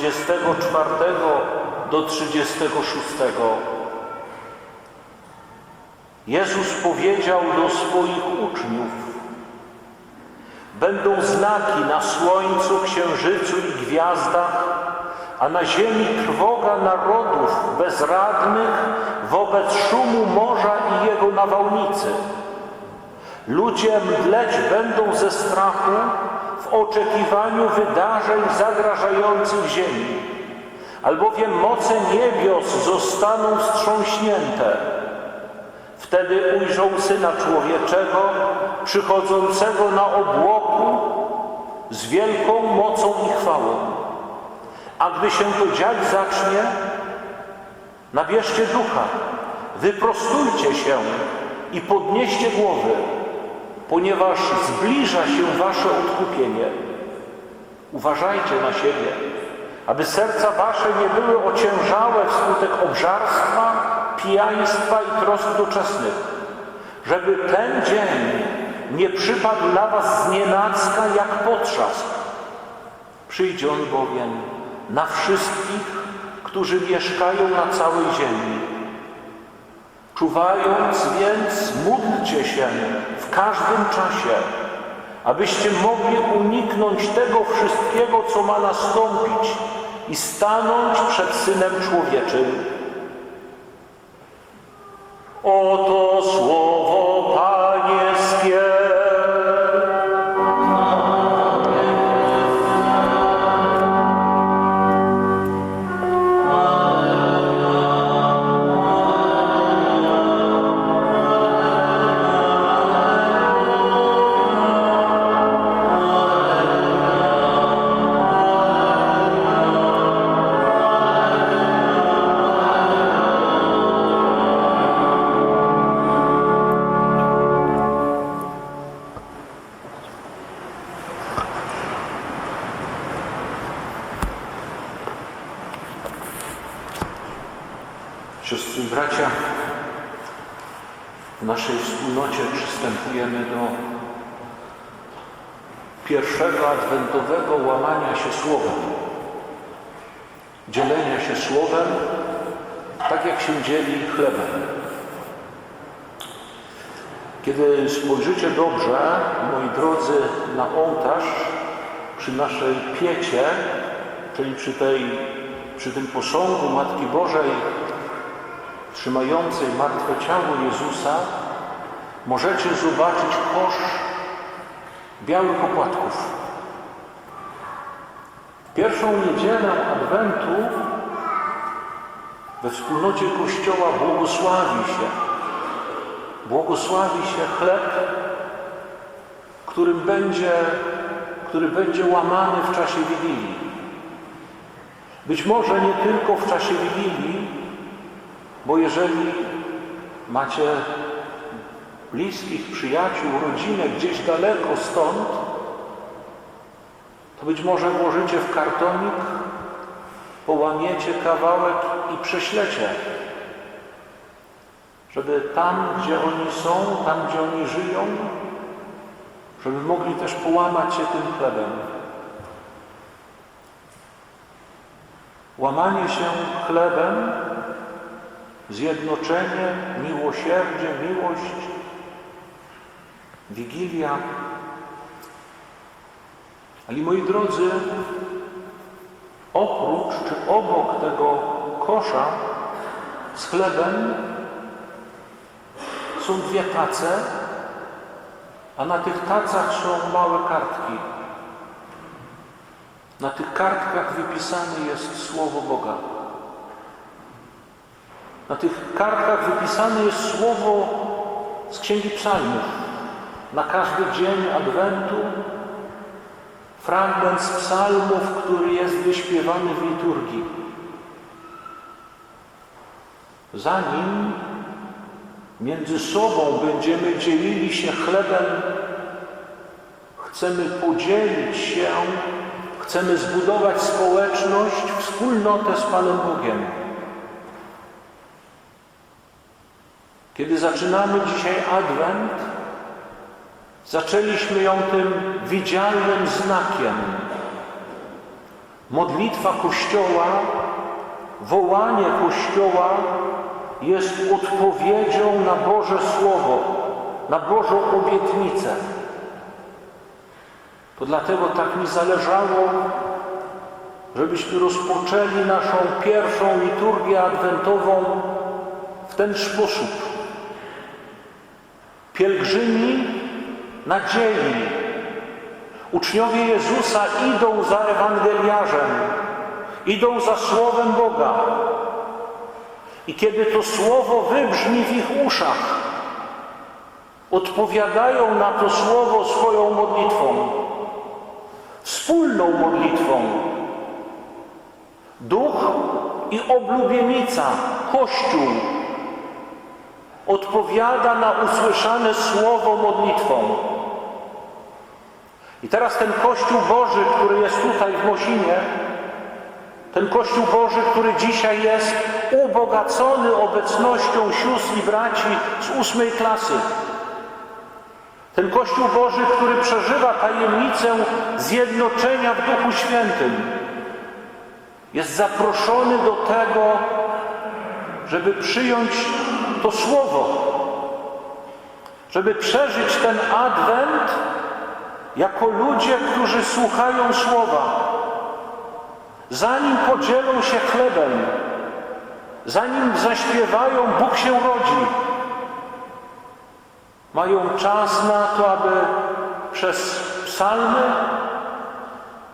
34 do 36. Jezus powiedział do swoich uczniów: Będą znaki na słońcu, księżycu i gwiazdach, a na ziemi trwoga narodów bezradnych wobec szumu morza i jego nawałnicy. Ludzie mdleć będą ze strachu oczekiwaniu wydarzeń zagrażających ziemi, albowiem moce niebios zostaną wstrząśnięte. Wtedy ujrzą Syna Człowieczego przychodzącego na obłoku z wielką mocą i chwałą. A gdy się to dziać zacznie, nabierzcie ducha, wyprostujcie się i podnieście głowy, ponieważ zbliża się wasze odkupienie. Uważajcie na siebie, aby serca wasze nie były ociężałe wskutek obżarstwa, pijaństwa i trosk doczesnych, żeby ten dzień nie przypadł dla was znienacka jak potrzask. Przyjdzie on bowiem na wszystkich, którzy mieszkają na całej ziemi. Czuwając więc, módlcie się w każdym czasie, abyście mogli uniknąć tego wszystkiego, co ma nastąpić i stanąć przed Synem Człowieczym. Oto słowo wspólnocie przystępujemy do pierwszego adwentowego łamania się słowem, dzielenia się słowem, tak jak się dzieli chlebem. Kiedy spojrzycie dobrze, moi drodzy, na ołtarz przy naszej piecie, czyli przy, tej, przy tym posągu Matki Bożej, trzymającej martwe ciało Jezusa, możecie zobaczyć kosz białych opłatków. Pierwszą niedzielę Adwentu we wspólnocie Kościoła błogosławi się, błogosławi się chleb, którym będzie, który będzie łamany w czasie Wigilii. Być może nie tylko w czasie Wigilii, bo jeżeli macie bliskich, przyjaciół, rodzinę gdzieś daleko stąd, to być może włożycie w kartonik, połamiecie kawałek i prześlecie, żeby tam, gdzie oni są, tam, gdzie oni żyją, żeby mogli też połamać się tym chlebem. Łamanie się chlebem zjednoczenie, miłosierdzie, miłość, Wigilia. Ale moi drodzy, oprócz czy obok tego kosza z chlebem są dwie tace, a na tych tacach są małe kartki. Na tych kartkach wypisane jest Słowo Boga. Na tych kartkach wypisane jest słowo z Księgi Psalmów. Na każdy dzień Adwentu fragment z psalmów, który jest wyśpiewany w liturgii. Zanim między sobą będziemy dzielili się chlebem, chcemy podzielić się, chcemy zbudować społeczność, wspólnotę z Panem Bogiem. Kiedy zaczynamy dzisiaj Adwent, zaczęliśmy ją tym widzialnym znakiem. Modlitwa Kościoła, wołanie Kościoła jest odpowiedzią na Boże Słowo, na Bożą obietnicę. To dlatego tak mi zależało, żebyśmy rozpoczęli naszą pierwszą liturgię adwentową w ten sposób. Pielgrzymi nadziei. Uczniowie Jezusa idą za Ewangeliarzem, idą za Słowem Boga. I kiedy to Słowo wybrzmi w ich uszach, odpowiadają na to Słowo swoją modlitwą, wspólną modlitwą. Duch i oblubienica, Kościół, odpowiada na usłyszane słowo modlitwą. I teraz ten Kościół Boży, który jest tutaj w Mosinie, ten Kościół Boży, który dzisiaj jest ubogacony obecnością sióstr i braci z ósmej klasy. Ten Kościół Boży, który przeżywa tajemnicę zjednoczenia w Duchu Świętym, jest zaproszony do tego, żeby przyjąć to Słowo, żeby przeżyć ten Adwent jako ludzie, którzy słuchają Słowa. Zanim podzielą się chlebem, zanim zaśpiewają Bóg się rodzi, mają czas na to, aby przez psalmy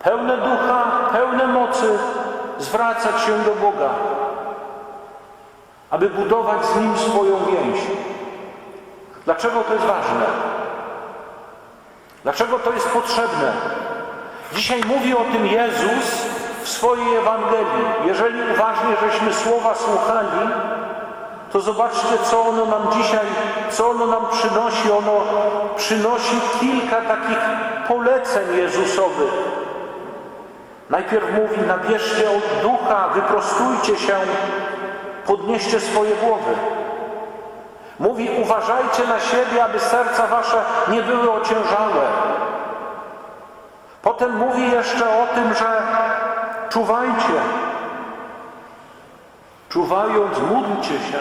pełne ducha, pełne mocy zwracać się do Boga aby budować z Nim swoją więź. Dlaczego to jest ważne? Dlaczego to jest potrzebne? Dzisiaj mówi o tym Jezus w swojej Ewangelii. Jeżeli uważnie żeśmy słowa słuchali, to zobaczcie, co ono nam dzisiaj, co ono nam przynosi. Ono przynosi kilka takich poleceń Jezusowych. Najpierw mówi, nabierzcie od ducha, wyprostujcie się, podnieście swoje głowy. Mówi, uważajcie na siebie, aby serca wasze nie były ociężałe. Potem mówi jeszcze o tym, że czuwajcie. Czuwając, módlcie się.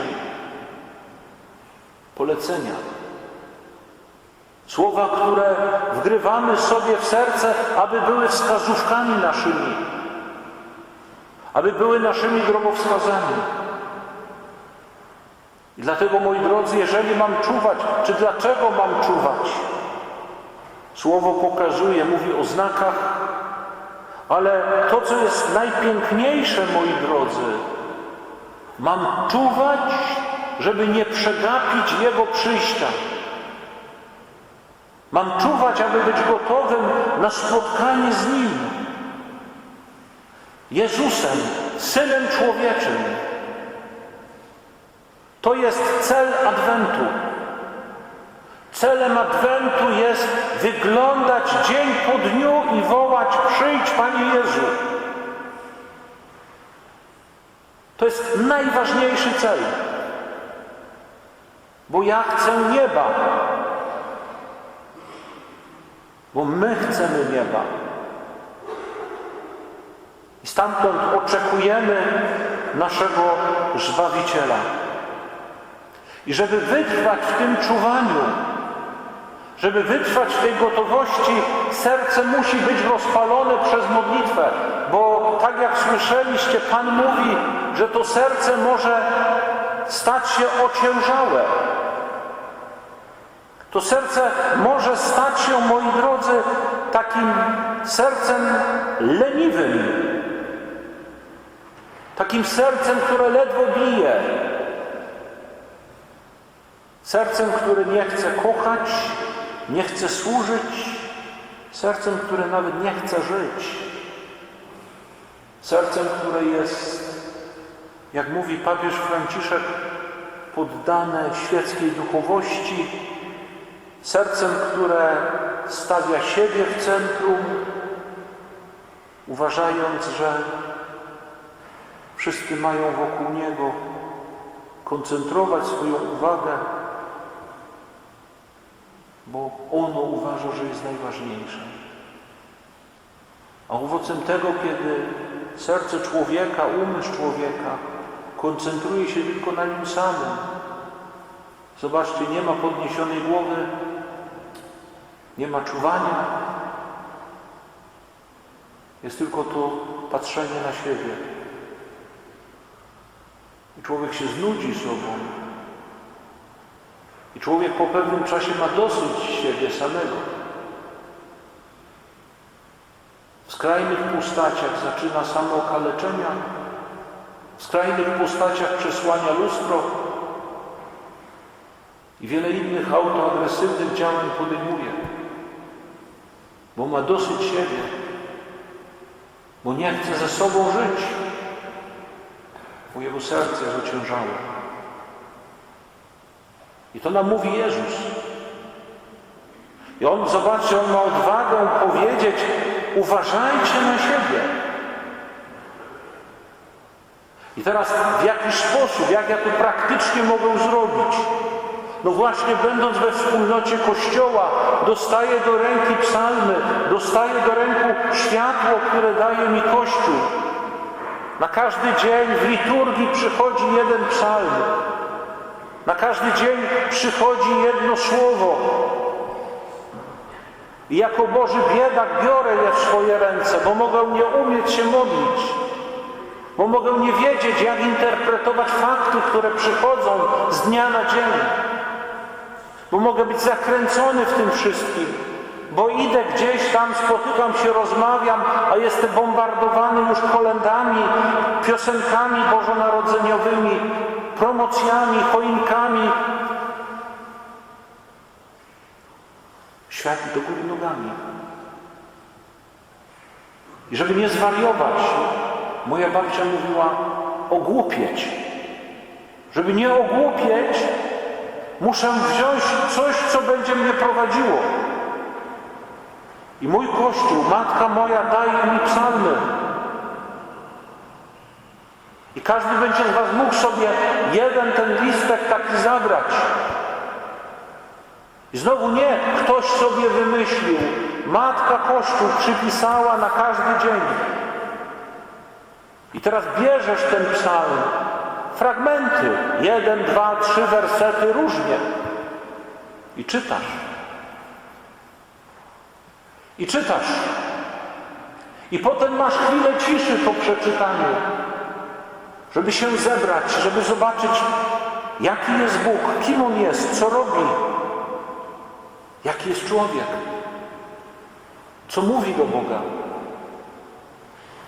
Polecenia. Słowa, które wgrywamy sobie w serce, aby były wskazówkami naszymi, aby były naszymi drogowskazami. I dlatego, moi drodzy, jeżeli mam czuwać, czy dlaczego mam czuwać? Słowo pokazuje, mówi o znakach, ale to, co jest najpiękniejsze, moi drodzy, mam czuwać, żeby nie przegapić Jego przyjścia. Mam czuwać, aby być gotowym na spotkanie z Nim. Jezusem, Synem Człowieczym. To jest cel Adwentu. Celem Adwentu jest wyglądać dzień po dniu i wołać: Przyjdź, Panie Jezu. To jest najważniejszy cel. Bo ja chcę nieba. Bo my chcemy nieba. I stamtąd oczekujemy naszego Zbawiciela. I żeby wytrwać w tym czuwaniu, żeby wytrwać w tej gotowości, serce musi być rozpalone przez modlitwę, bo tak jak słyszeliście, Pan mówi, że to serce może stać się ociężałe. To serce może stać się, moi drodzy, takim sercem leniwym, takim sercem, które ledwo bije, Sercem, które nie chce kochać, nie chce służyć, sercem, które nawet nie chce żyć. Sercem, które jest, jak mówi papież Franciszek, poddane świeckiej duchowości, sercem, które stawia siebie w centrum, uważając, że wszyscy mają wokół niego koncentrować swoją uwagę, bo ono uważa, że jest najważniejsze. A owocem tego, kiedy serce człowieka, umysł człowieka koncentruje się tylko na nim samym. Zobaczcie, nie ma podniesionej głowy, nie ma czuwania. Jest tylko to patrzenie na siebie. I człowiek się znudzi sobą. I człowiek po pewnym czasie ma dosyć siebie samego. W skrajnych postaciach zaczyna samookaleczenia, w skrajnych postaciach przesłania lustro i wiele innych autoagresywnych działań podejmuje, bo ma dosyć siebie, bo nie chce ze sobą żyć, bo jego serce jest ociężałe. I to nam mówi Jezus. I On, zobaczcie, On ma odwagę powiedzieć, uważajcie na siebie. I teraz w jaki sposób, jak ja to praktycznie mogę zrobić? No właśnie, będąc we wspólnocie Kościoła, dostaję do ręki psalmy, dostaję do ręku światło, które daje mi Kościół. Na każdy dzień w liturgii przychodzi jeden psalm. Na każdy dzień przychodzi jedno słowo. I jako Boży biedak biorę je w swoje ręce, bo mogę nie umieć się modlić, bo mogę nie wiedzieć, jak interpretować fakty, które przychodzą z dnia na dzień, bo mogę być zakręcony w tym wszystkim, bo idę gdzieś tam, spotykam się, rozmawiam, a jestem bombardowany już kolendami, piosenkami bożonarodzeniowymi, promocjami, choinkami. Świat do góry nogami. I żeby nie zwariować, moja babcia mówiła ogłupieć. Żeby nie ogłupieć, muszę wziąć coś, co będzie mnie prowadziło. I mój Kościół, Matka moja daje mi psalmy. I każdy będzie z Was mógł sobie jeden ten listek taki zabrać. I znowu nie ktoś sobie wymyślił. Matka Kościół przypisała na każdy dzień. I teraz bierzesz ten psalm, fragmenty, jeden, dwa, trzy wersety różnie i czytasz. I czytasz. I potem masz chwilę ciszy po przeczytaniu, żeby się zebrać, żeby zobaczyć, jaki jest Bóg, kim On jest, co robi, jaki jest człowiek, co mówi do Boga.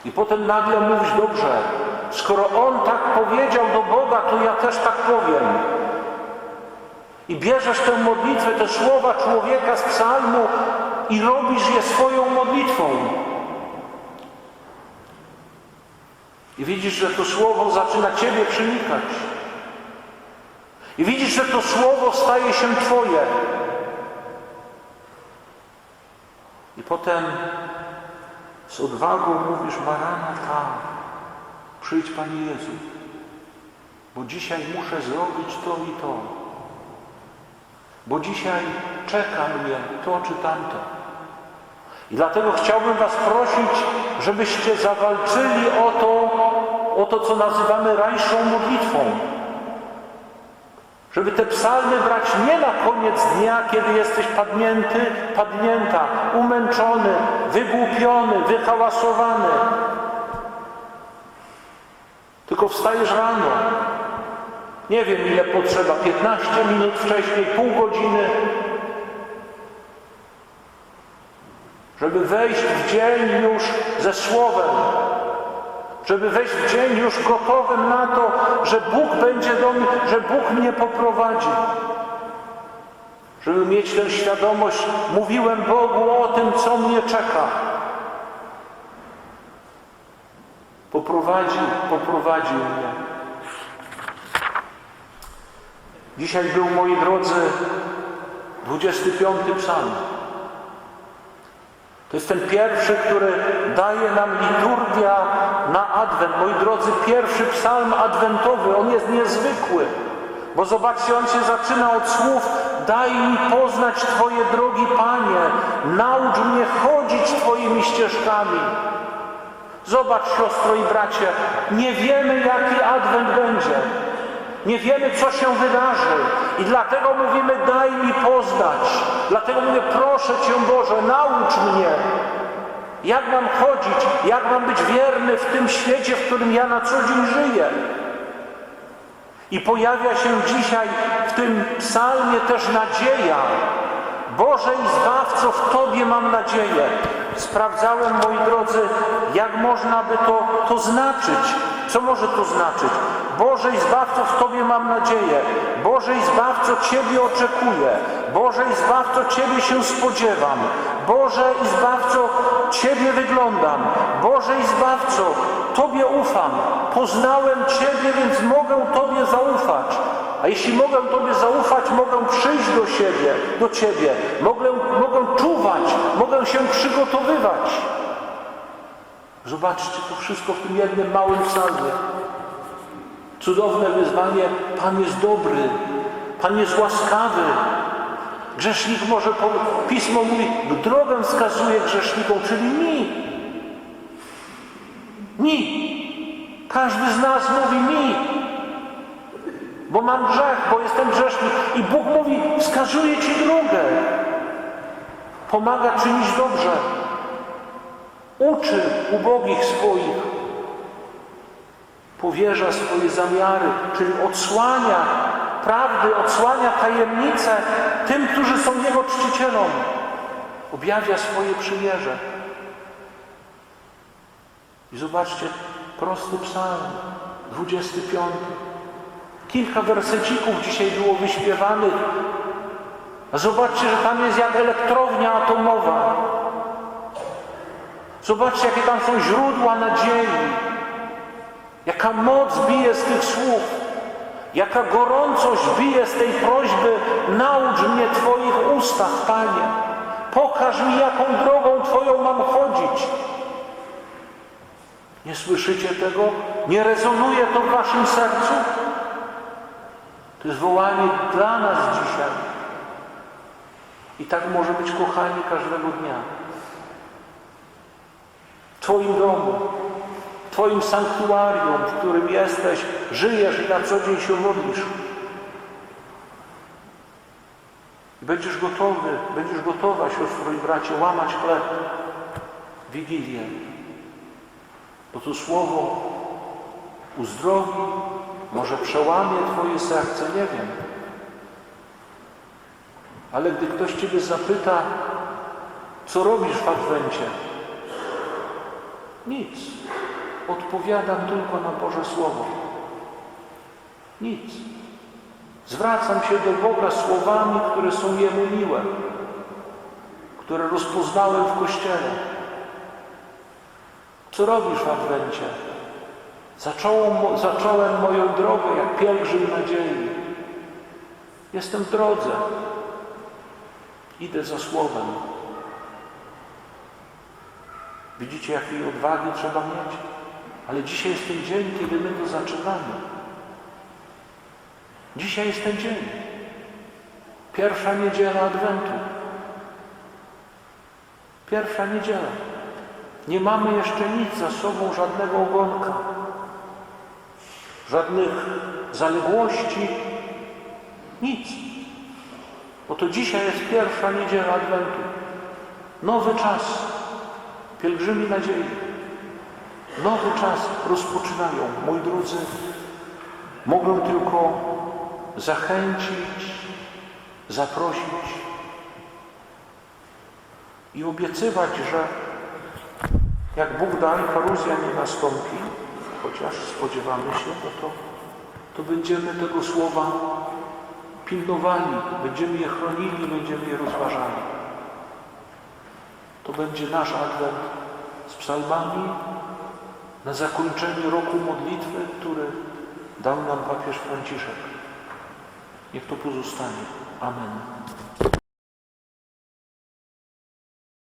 I potem nagle mówisz, dobrze, skoro On tak powiedział do Boga, to ja też tak powiem. I bierzesz tę modlitwę, te słowa człowieka z psalmu i robisz je swoją modlitwą. I widzisz, że to słowo zaczyna Ciebie przenikać. I widzisz, że to słowo staje się Twoje. I potem z odwagą mówisz, Maranata, przyjdź Panie Jezu, bo dzisiaj muszę zrobić to i to. Bo dzisiaj czeka mnie to czy tamto. I dlatego chciałbym Was prosić, żebyście zawalczyli o to, o to, co nazywamy rańszą modlitwą. Żeby te psalmy brać nie na koniec dnia, kiedy jesteś padnięty, padnięta, umęczony, wygłupiony, wyhałasowany. Tylko wstajesz rano. Nie wiem ile potrzeba, 15 minut wcześniej, pół godziny, żeby wejść w dzień już ze Słowem, żeby wejść w dzień już gotowym na to, że Bóg będzie do mnie, że Bóg mnie poprowadzi. żeby mieć tę świadomość, mówiłem Bogu o tym, co mnie czeka. Poprowadził, poprowadził mnie. Dzisiaj był, moi drodzy, 25 psalm. To jest ten pierwszy, który daje nam liturgia na Adwent. Moi drodzy, pierwszy psalm adwentowy, on jest niezwykły. Bo zobaczcie, on się zaczyna od słów Daj mi poznać Twoje drogi, Panie. Naucz mnie chodzić Twoimi ścieżkami. Zobacz, siostro i bracie, nie wiemy, jaki Adwent będzie. Nie wiemy, co się wydarzy. I dlatego mówimy, daj mi poznać. Dlatego mówię, proszę Cię Boże, naucz mnie. Jak mam chodzić, jak mam być wierny w tym świecie, w którym ja na co dzień żyję. I pojawia się dzisiaj w tym psalmie też nadzieja. Boże i Zbawco, w Tobie mam nadzieję. Sprawdzałem, moi drodzy, jak można by to, to znaczyć. Co może to znaczyć? Boże i Zbawco, w Tobie mam nadzieję. Boże i Zbawco, Ciebie oczekuję. Boże i Zbawco, Ciebie się spodziewam. Boże i Zbawco, Ciebie wyglądam. Boże i Zbawco, Tobie ufam. Poznałem Ciebie, więc mogę Tobie zaufać. A jeśli mogę Tobie zaufać, mogę przyjść do siebie, do Ciebie. Mogę, mogę czuwać, mogę się przygotowywać. Zobaczcie to wszystko w tym jednym małym psalmie. Cudowne wyzwanie. Pan jest dobry. Pan jest łaskawy. Grzesznik może, Pismo mówi, drogę wskazuje grzesznikom, czyli mi. Mi. Każdy z nas mówi mi. Bo mam grzech, bo jestem grzesznik. I Bóg mówi, wskazuje Ci drogę. Pomaga czynić dobrze. Uczy ubogich swoich. Powierza swoje zamiary, czyli odsłania prawdy, odsłania tajemnice tym, którzy są Jego czcicielom. Objawia swoje przymierze. I zobaczcie, prosty psalm, 25. Kilka wersecików dzisiaj było wyśpiewanych. A zobaczcie, że tam jest jak elektrownia atomowa. Zobaczcie, jakie tam są źródła nadziei. Jaka moc bije z tych słów. Jaka gorącość bije z tej prośby. Naucz mnie Twoich ustaw, Panie. Pokaż mi, jaką drogą Twoją mam chodzić. Nie słyszycie tego? Nie rezonuje to w Waszym sercu? To jest wołanie dla nas dzisiaj. I tak może być, kochani, każdego dnia. Twoim domu, Twoim sanktuarium, w którym jesteś, żyjesz i na co dzień się modlisz. Będziesz gotowy, będziesz gotowa, siostro i bracie, łamać chleb, Wigilię. Bo to słowo uzdrowi, może przełamie Twoje serce, nie wiem. Ale gdy ktoś Ciebie zapyta, co robisz w Adwencie? Nic. Odpowiadam tylko na Boże Słowo. Nic. Zwracam się do Boga słowami, które są Jemu miłe, które rozpoznałem w Kościele. Co robisz w Adwencie? Zacząłem, zacząłem moją drogę jak pielgrzym nadziei. Jestem w drodze. Idę za Słowem. Widzicie, jakiej odwagi trzeba mieć? Ale dzisiaj jest ten dzień, kiedy my to zaczynamy. Dzisiaj jest ten dzień. Pierwsza niedziela Adwentu. Pierwsza niedziela. Nie mamy jeszcze nic za sobą, żadnego ogonka, żadnych zaległości, nic. Bo to dzisiaj jest pierwsza niedziela Adwentu. Nowy czas. Pielgrzymi nadziei. Nowy czas rozpoczynają. Moi drodzy, mogę tylko zachęcić, zaprosić i obiecywać, że jak Bóg da i nie nastąpi, chociaż spodziewamy się, no to, to będziemy tego słowa pilnowali, będziemy je chronili, będziemy je rozważali. To będzie nasz adwent z psalmami na zakończenie roku modlitwy, który dał nam papież Franciszek. Niech to pozostanie. Amen.